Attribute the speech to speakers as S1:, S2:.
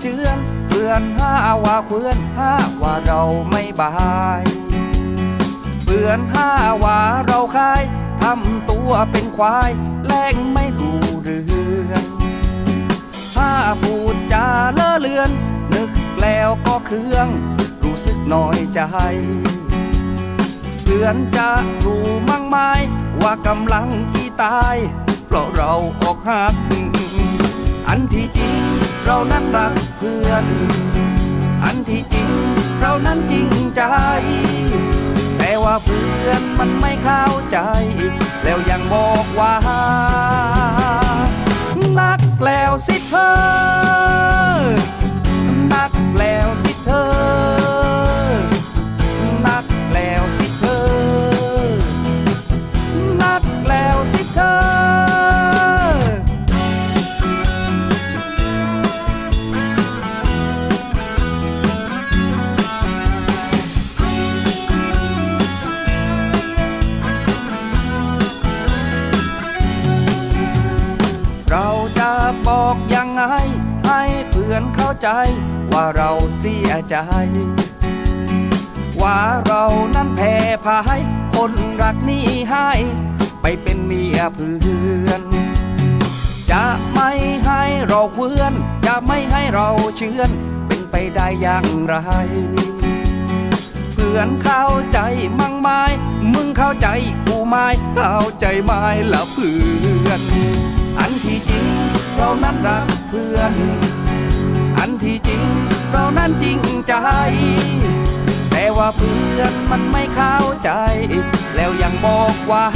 S1: เชือนเพื่อนห้าว่าเพื่อนห้าว่าเราไม่บายเพื่อนห้าว่าเราคายทำตัวเป็นควายแลกไม่ดูเรื่องถ้าพูดจาเลอะเลือน นึกแล้วก็เคือง รู้สึกน้อยใจเพื่อนจะรู้มั่งไหมว่ากำลังอีตาย เพราะเราออกหักอันที่จริง เรานั้นรักเพื่อน อันที่จริงเรานั้นจริงใจ แต่ว่าเพื่อนมันไม่เข้าใจ แล้วยังบอกว่า เพื่อนเข้าใจ ว่าเราเสียใจ ว่าเรานั้นแพ้พาย คนรักนี้ให้ ไปเป็นเมียเพื่อน จะไม่ให้เราเพื่อน จะไม่ให้เราเชื่อน เป็นไปได้อย่างไรเพื่อนเข้าใจมั่งไม้มึงเข้าใจกูไม่เข้าใจไม่ละเพื่อน อันที่จริงเรานั้นรักเพื่อน ที่จริง เรานั้นจริงใจ แต่ว่าเพื่อนมันไม่เข้าใจ แล้วยังบอกว่า